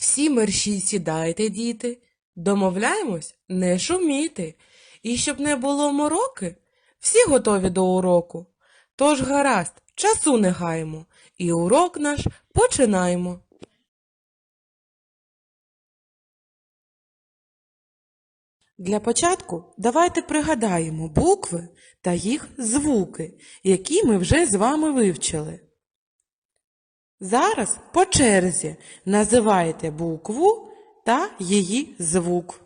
Всі мерщій сідайте, діти, домовляємось не шуміти. І щоб не було мороки, всі готові до уроку. Тож гаразд, часу не гаймо, і урок наш починаємо. Для початку давайте пригадаємо букви та їх звуки, які ми вже з вами вивчили. Зараз по черзі називайте букву та її звук.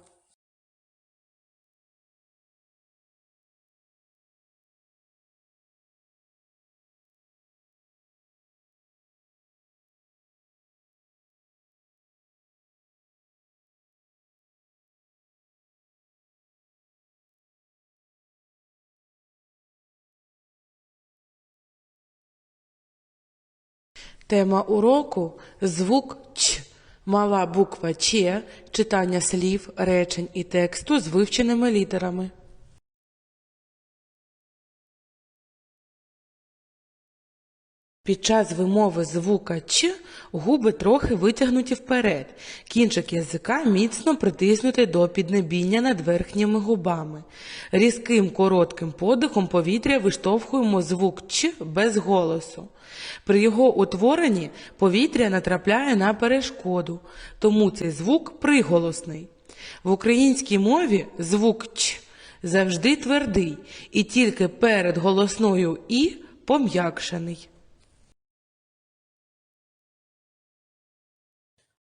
Тема уроку звук Ч. Мала буква Ч, читання слів, речень і тексту з вивченими літерами. Під час вимови звука Ч губи трохи витягнуті вперед, кінчик язика міцно притиснутий до піднебіння над верхніми губами. Різким коротким подихом повітря виштовхуємо звук Ч без голосу. При його утворенні повітря натрапляє на перешкоду, тому цей звук приголосний. В українській мові звук Ч завжди твердий і тільки перед голосною І пом'якшений.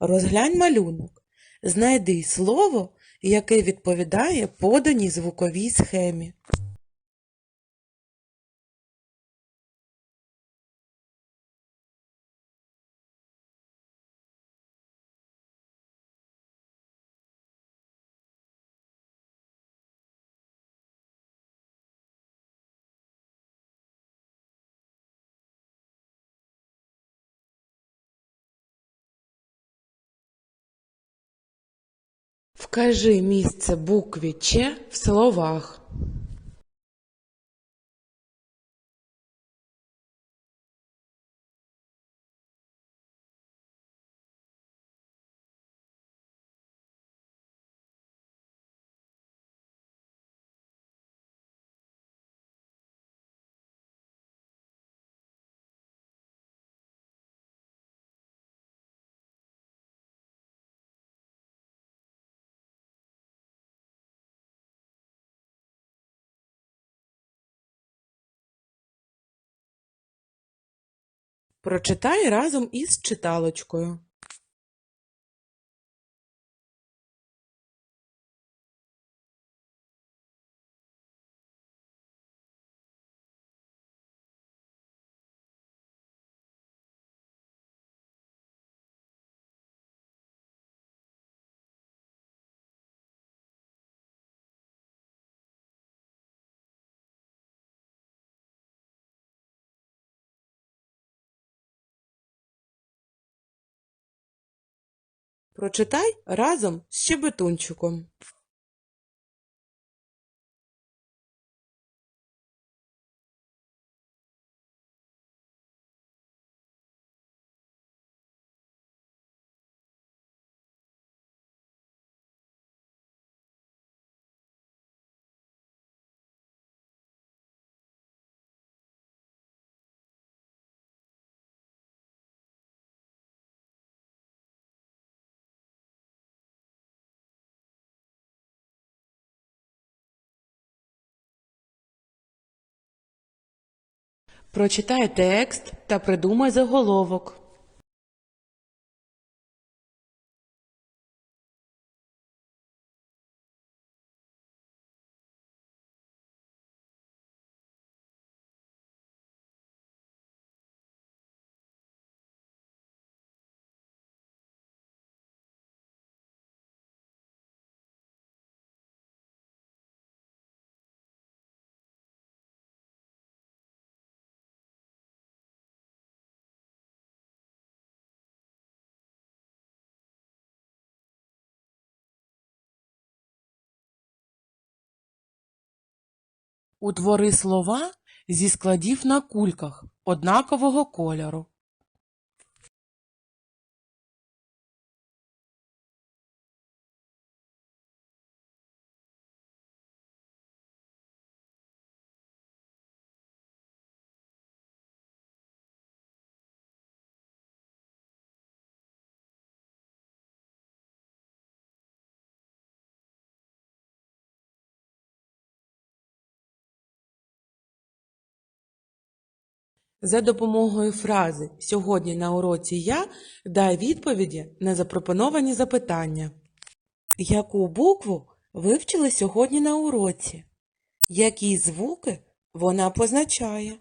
Розглянь малюнок. Знайди слово, яке відповідає поданій звуковій схемі. Вкажи місце букві Ч в словах. Прочитай разом із читалочкою. Прочитай разом з щебетунчиком. Прочитай текст та придумай заголовок. Утвори слова зі складів на кульках однакового кольору. За допомогою фрази Сьогодні на уроці я дай відповіді на запропоновані запитання. Яку букву вивчили сьогодні на уроці? Які звуки вона позначає?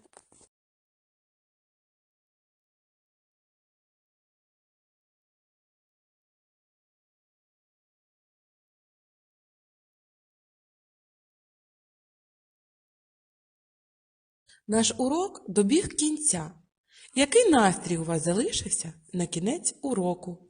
Наш урок добіг кінця. Який настрій у вас залишився на кінець уроку?